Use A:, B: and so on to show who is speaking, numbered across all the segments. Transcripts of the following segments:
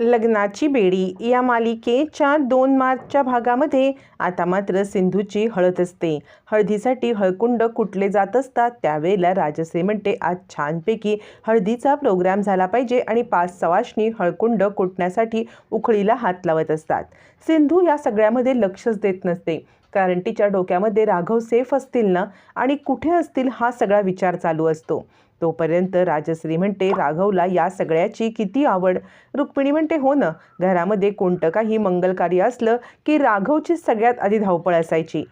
A: लग्नाची बेडी या मालिकेच्या दोन मार्चच्या भागामध्ये आता मात्र सिंधूची हळद असते. हळदीसाठी हळकुंड कुटले जात असतात. त्यावेळेला राजसे म्हणते आज छानपैकी हळदीचा प्रोग्राम झाला पाहिजे आणि पाच सवाशनी हळकुंड कुटण्यासाठी उखळीला हात लावत असतात. सिंधू या सगळ्यामध्ये लक्षच देत नसते. कारण तिच्या डोक्यामध्ये राघव सेफ असतील ना? आणि कुठे असतील हा सगळा विचार चालू असतो. तोपर्यंत राजश्री म्हणते राघवला या सगळ्याची किती आवड. रुक्मिणी म्हणते हो ना घरामध्ये कोणतं काही मंगलकार्य असलं की राघवची सगळ्यात आधी धावपळ असायची.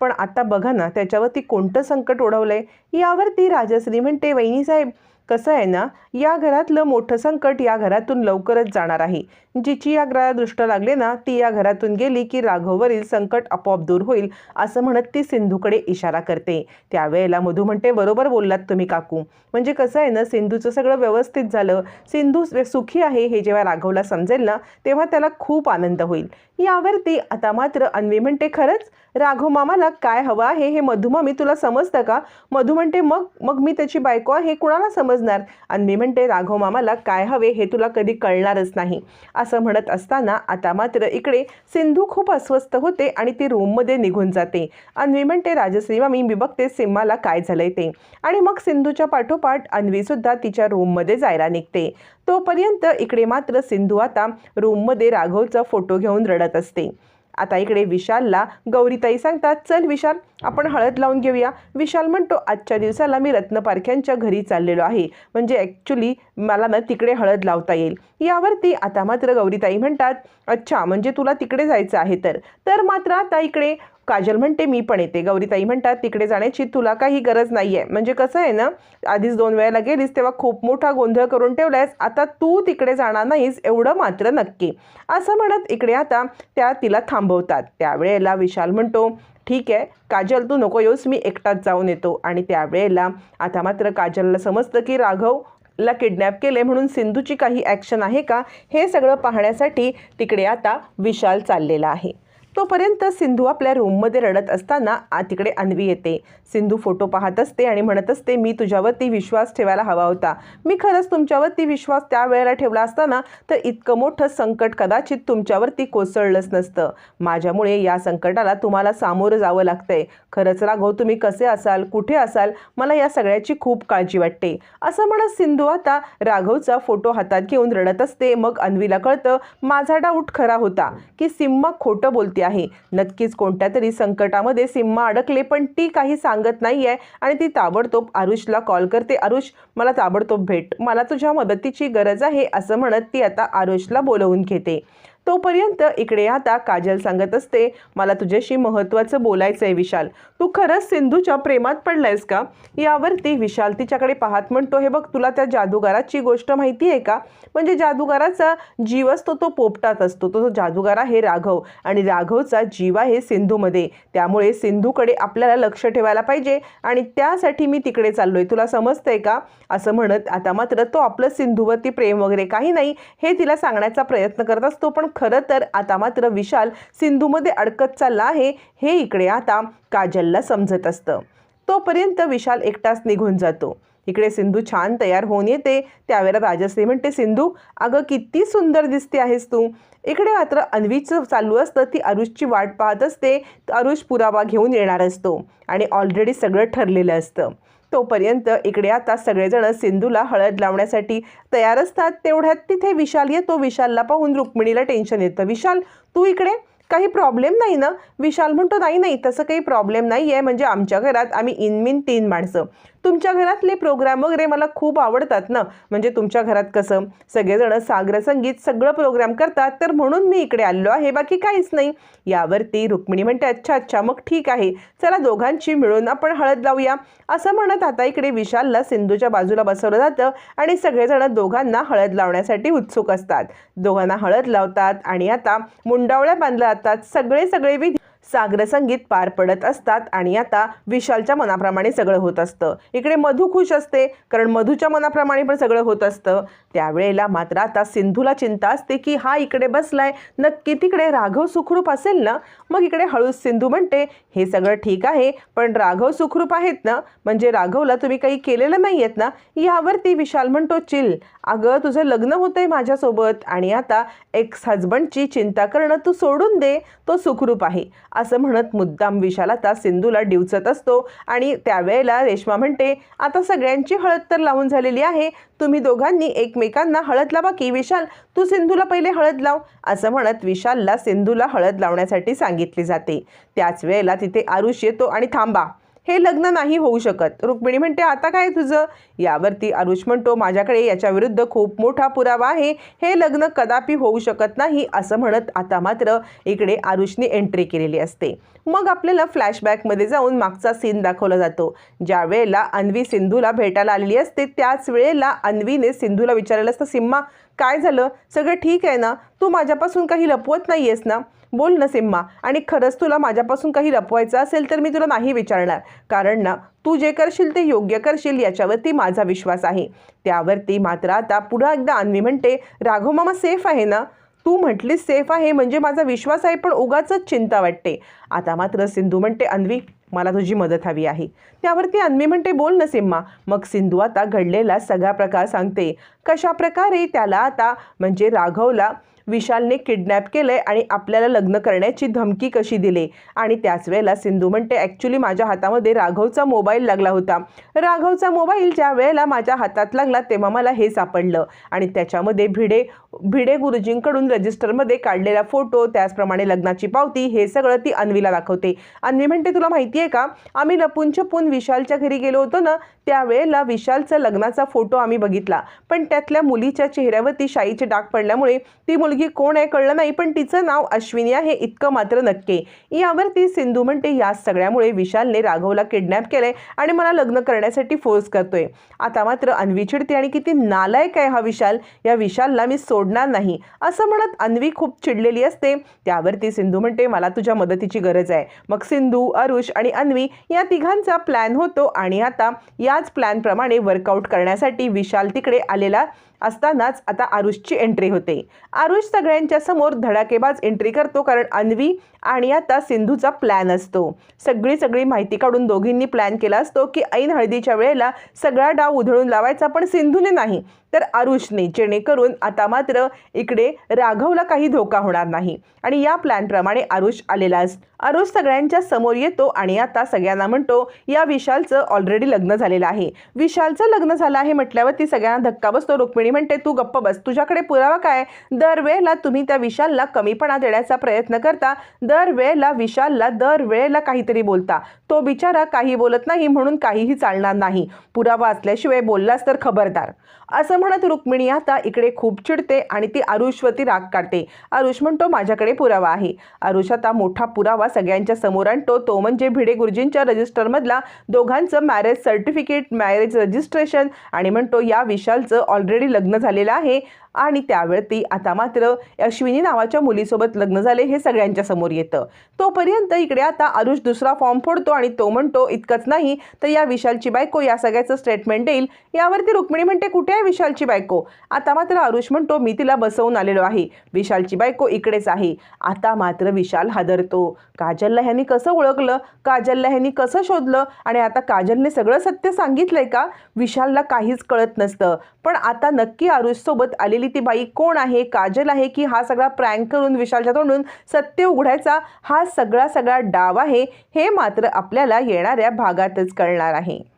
A: पण आता बघा ना त्याच्यावरती कोणतं संकट ओढवलं आहे यावरती राजश्री म्हणते वहिनीसाहेब कसं आहे ना या घरातलं मोठं संकट या घरातून लवकरच जाणार आहे. जिची या ग्रहाला दृष्ट लागले ना ती या घरातून गेली की राघववरील संकट आपोआप दूर होईल असं म्हणत ती सिंधूकडे इशारा करते. त्यावेळेला मधू म्हणते बरोबर बोललात तुम्ही काकू. म्हणजे कसं आहे ना सिंधूचं सगळं व्यवस्थित झालं. सिंधू सुखी आहे हे जेव्हा राघवला समजेल ना तेव्हा त्याला खूप आनंद होईल. यावरती आता मात्र अन्वी म्हणते खरंच? राघव मामाला काय हवं आहे हे मधुमामी तुला समजतं का? मधू म्हणते मग मग मी त्याची बायको आहे कुणाला समजणार. अन्वी म्हणते राघव मामाला काय हवे हे तुला कधी कळणारच नाही. असं म्हणत असताना आता मात्र इकडे सिंधू खूप अस्वस्थ होते आणि ती रूममध्ये निघून जाते. अन्वी म्हणते राजश्री मामी मी बघते सिम्माला काय झालंय ते. आणि मग सिंधूच्या पाठोपाठ अन्वीसुद्धा तिच्या रूममध्ये जायला निघते. तोपर्यंत इकडे मात्र सिंधू आता रूममध्ये राघवचा फोटो घेऊन रडत असते. आता इकडे विशालला गौरीताई सांगतात चल विशाल आपण हळद लावून घेऊया. विशाल म्हणतो आजच्या दिवसाला मी रत्नपारख्यांच्या घरी चाललेलो आहे. म्हणजे ॲक्च्युली मला ना तिकडे हळद लावता येईल. यावरती आता मात्र गौरीताई म्हणतात अच्छा म्हणजे तुला तिकडे जायचं आहे तर. तर मात्र आता इकडे काजल म्हणते मी पण येते. गौरीताई म्हणतात तिकडे जाण्याची तुला काही गरज नाही आहे म्हणजे कसं आहे ना आधीच दोन वेळेला गेलीस तेव्हा खूप मोठा गोंधळ करून ठेवलायस आता तू तिकडे जाणार नाहीस एवढं मात्र नक्की. असं म्हणत इकडे आता त्या तिला थांबवतात. त्यावेळेला विशाल म्हणतो ठीक आहे काजल तू नको येऊस मी एकटाच जाऊन येतो. आणि त्यावेळेला आता मात्र काजलला समजतं की राघव ला किडनॅप केले म्हणून सिंधूची काही ॲक्शन आहे का हे सगळं पाहण्यासाठी तिकडे आता विशाल चाललेला आहे. तोपर्यंत सिंधू आपल्या रूममध्ये रडत असताना तिकडे अन्वी येते. सिंधू फोटो पाहत असते आणि म्हणत असते मी तुझ्यावरती विश्वास ठेवायला हवा होता. मी खरंच तुमच्यावरती विश्वास त्या वेळेला ठेवला असताना तर इतकं मोठं संकट कदाचित तुमच्यावरती कोसळलंच नसतं. माझ्यामुळे या संकटाला तुम्हाला सामोरं जावं लागतंय. खरंच राघव तुम्ही कसे असाल? कुठे असाल? मला या सगळ्याची खूप काळजी वाटते. असं म्हणत सिंधू आता राघवचा फोटो हातात घेऊन रडत असते. मग अन्वीला कळतं माझा डाऊट खरा होता की सिम्मा खोटं बोलते आहे. नक्कीच कोणत्या तरी संकटामध्ये सिम्मा अडकले पण ती काही सांगत नाही आहे आणि ती ताबडतोब आरुषला कॉल करते. आरुष मला ताबडतोब भेट. मला तुझ्या मदतीची गरज आहे असं म्हणत ती आता आरुषला बोलवून घेते. तोपर्यंत इकडे आता काजल सांगत असते मला तुझ्याशी महत्त्वाचं बोलायचं आहे विशाल. तू खरंच सिंधूच्या प्रेमात पडलायस का? यावरती विशाल तिच्याकडे पाहत म्हणतो हे बघ तुला त्या जादूगाराची गोष्ट माहिती आहे का? म्हणजे जादूगाराचा जीव असतो तो पोपटात असतो. तो जादूगार आहे राघव आणि राघवचा जीव आहे सिंधूमध्ये. त्यामुळे सिंधूकडे आपल्याला लक्ष ठेवायला पाहिजे आणि त्यासाठी मी तिकडे चाललो आहे तुला समजतंय का? असं म्हणत आता मात्र तो आपलं सिंधूवरती प्रेम वगैरे काही नाही हे तिला सांगण्याचा प्रयत्न करत असतो. पण खरं तर आता मात्र विशाल सिंधूमध्ये अडकत चालला आहे हे इकडे आता काजलला समजत असतं. तोपर्यंत विशाल एकटाच निघून जातो. इकडे सिंधू छान तयार होऊन येते. त्यावेळेला राजश्री म्हणते सिंधू अगं किती सुंदर दिसते आहेस तू. इकडे मात्र अन्वीचं चालू असतं. ती अरुषची वाट पाहत असते. अरुष पुरावा घेऊन येणार असतो. आणि ऑलरेडी सगळं ठरलेलं असतं. तोपर्यंत इकडे आता सगळेजण सिंधूला हळद लावण्यासाठी तयार असतात. तेवढ्यात तिथे विशाल येतो. विशालला पाहून रुक्मिणीला टेन्शन येतं. विशाल तू इकडे? काही प्रॉब्लेम नाही ना? विशाल म्हणतो नाही नाही तसं काही प्रॉब्लेम नाही आहे म्हणजे आमच्या घरात आम्ही इनमिन तीन माणसं. तुमच्या घरातले प्रोग्राम वगैरे मला खूप आवडतात ना. म्हणजे तुमच्या घरात कसं सगळेजण सागर संगीत सगळं प्रोग्राम करतात तर म्हणून मी इकडे आलेलो आहे. बाकी काहीच नाही. यावरती रुक्मिणी म्हणते अच्छा अच्छा मग ठीक आहे. चला दोघांची मिळून आपण हळद लावूया. असं म्हणत आता इकडे विशालला सिंधूच्या बाजूला बसवलं जातं आणि सगळेजण दोघांना हळद लावण्यासाठी उत्सुक असतात. दोघांना हळद लावतात आणि आता मुंडावळ्या बांधल्या जातात. सगळे सगळे विधी सागर संगीत पार पडत असतात आणि आता विशालच्या मनाप्रमाणे सगळं होत असतं. इकडे मधू खुश असते कारण मधूच्या मनाप्रमाणे पण सगळं होत असतं. त्यावेळेला मात्र आता सिंधूला चिंता असते की हा इकडे बसलाय नक्की तिकडे राघव सुखरूप असेल ना? मग इकडे हळूच सिंधू म्हणते हे सगळं ठीक आहे पण राघव सुखरूप आहेत ना? म्हणजे राघवला तुम्ही काही केलेलं नाही आहेत ना? यावरती विशाल म्हणतो चिल अगं तुझं लग्न होतंय माझ्यासोबत आणि आता एक्स हजबंडची चिंता करणं तू सोडून दे तो सुखरूप आहे. असं म्हणत मुद्दाम विशाल आता सिंधूला डिवचत असतो. आणि त्यावेळेला रेश्मा म्हणते आता सगळ्यांची हळद तर लावून झालेली आहे. तुम्ही दोघांनी एकमेकांना हळद लावा की विशाल तू सिंधूला पहिले हळद लाव. असं म्हणत विशालला सिंधूला हळद लावण्यासाठी सांगितले जाते. त्याच वेळेला तिथे आरुष येतो आणि थांबा हे लग्न नाही होऊ शकत. रुक्मिणी म्हणते आता काय तुझं? यावरती आरुष म्हणतो माझ्याकडे याच्या विरुद्ध खूप मोठा पुरावा आहे. हे लग्न कदापि होऊ शकत नाही असं म्हणत आता मात्र इकडे आरुषने एंट्री केलेली असते. मग आपल्याला फ्लॅशबॅकमध्ये जाऊन मागचा सीन दाखवला जातो. ज्या वेळेला अन्वी सिंधूला भेटायला आलेली असते त्याच वेळेला अन्वीने सिंधूला विचारलेलं असतं सिम्मा काय झालं? सगळं ठीक आहे ना? तू माझ्यापासून काही लपवत नाही आहेस ना? बोल ना सिम्मा. आणि खरंच तुला माझ्यापासून काही लपवायचं असेल तर मी तुला नाही विचारणार. कारण ना तू जे करशील ते योग्य करशील याच्यावरती माझा विश्वास आहे. त्यावरती मात्र आता पुन्हा एकदा अन्वी म्हणते राघव मामा सेफ आहे ना? तू म्हटलीस सेफ आहे म्हणजे माझा विश्वास आहे पण उगाच चिंता वाटते. आता मात्र सिंधू म्हणते अन्वी मला तुझी मदत हवी आहे. त्यावरती अन्वी म्हणते बोल ना सिम्मा. मग सिंधू आता घडलेला सगळा प्रकार सांगते. कशा प्रकारे त्याला आता म्हणजे राघवला विशालने किडनॅप केलंय आणि आपल्याला लग्न करण्याची धमकी कशी दिली? आणि त्याच वेळेला सिंधू म्हणते ॲक्च्युली माझ्या हातामध्ये राघवचा मोबाईल लागला होता. राघवचा मोबाईल ज्या वेळेला माझ्या हातात लागला तेव्हा मला हे सापडलं. आणि त्याच्यामध्ये भिडे भिडे गुरुजींकडून रजिस्टरमध्ये काढलेला फोटो त्याचप्रमाणे लग्नाची पावती हे सगळं ती अन्वीला दाखवते. अन्वी म्हणते तुला माहिती आहे का? आम्ही लपून छपून विशालच्या घरी गेलो होतो ना त्यावेळेला विशालचा लग्नाचा फोटो आम्ही बघितला. पण त्यातल्या मुलीच्या चेहऱ्यावरती शाईचे डाग पडल्यामुळे ती मुलगी कोण आहे कळलं नाही पण तिचं नाव अश्विनी आहे इतकं मात्र नक्की. यावरती सिंधू म्हणते या सगळ्यामुळे विशालने राघवला किडनॅप केलंय आणि मला लग्न करण्यासाठी फोर्स करतोय. आता मात्र अन्वी चिडते आणि किती नालायक आहे हा विशाल. या विशालला मी सोडणार नाही. असं म्हणत अन्वी खूप चिडलेली असते. त्यावरती सिंधू म्हणते मला तुझ्या मदतीची गरज आहे. मग सिंधू अरुष आणि अन्वी या तिघांचा प्लॅन होतो आणि आता या याच प्लॅनप्रमाणे वर्कआउट करण्यासाठी विशाल तिकडे आलेला असतानाच आता आरुषची एंट्री होते. आरुष सगळ्यांच्या समोर धडाकेबाज एंट्री करतो कारण अन्वी आणि आता सिंधूचा प्लॅन असतो. सगळी सगळी माहिती काढून दोघींनी प्लॅन केला असतो की ऐन हळदीच्या वेळेला सगळा डाव उधळून लावायचा पण सिंधूने नाही. तर आरुषने जेणेकरून आता मात्र इकडे राघवला काही धोका होणार नाही. आणि या प्लॅनप्रमाणे आरुष आलेला अस आरुष सगळ्यांच्या समोर येतो आणि आता सगळ्यांना म्हणतो या विशालचं ऑलरेडी लग्न झालेलं आहे. विशालचं लग्न झालं आहे म्हटल्यावर ती सगळ्यांना धक्का बसतो. रुक्मिणी म्हणते तू गप्प बस तुझ्याकडे पुरावा काय? दरवेळेला तुम्ही त्या विशालला कमीपणा देण्याचा प्रयत्न करता दरवेळेला विशालला दरवेळेला काहीतरी बोलता. तो बिचारा काही बोलत नाही म्हणून काहीही चालणार नाही. पुरावा असल्याशिवाय बोललास तर खबरदार. असं म्हणत रुक्मिणी आता इकडे खूप चिडते आणि ती आरुषवरती राग काढते. आरुष म्हणतो माझ्याकडे पुरावा आहे. आरुष आता मोठा पुरावा सगळ्यांच्या समोर आणतो. तो म्हणजे भिडे गुरुजींच्या रजिस्टरमधला दोघांचं मॅरेज सर्टिफिकेट मॅरेज रजिस्ट्रेशन आणि म्हणतो या विशालचं ऑलरेडी लग्न झालेलं आहे. आणि त्यावेळी आता मात्र अश्विनी नावाच्या मुलीसोबत लग्न झाले हे सगळ्यांच्या समोर येतं. तोपर्यंत इकडे आता आरुष दुसरा फॉर्म फोडतो आणि तो म्हणतो इतकंच नाही तर या विशालची बायको या सगळ्याचं स्टेटमेंट देईल. यावरती रुक्मिणी म्हणते कुठे आहे विशालची बायको? आता मात्र आरुष म्हणतो मी तिला बसवून आलेलो आहे. विशालची बायको इकडेच आहे. आता मात्र विशाल हादरतो. काजलला ह्यांनी कसं ओळखलं? काजलला ह्यांनी कसं शोधलं? आणि आता काजलने सगळं सत्य सांगितलंय का? विशालला काहीच कळत नसतं. पण आता नक्की आरुषसोबत आलेली ती बाई कोण आहे काजल आहे की हा सगळा प्रँक करून विशालच्या तोंडून सत्य उघडायचा हा सगळा सगळा डाव आहे हे मात्र आपल्याला येणाऱ्या भागातच कळणार आहे.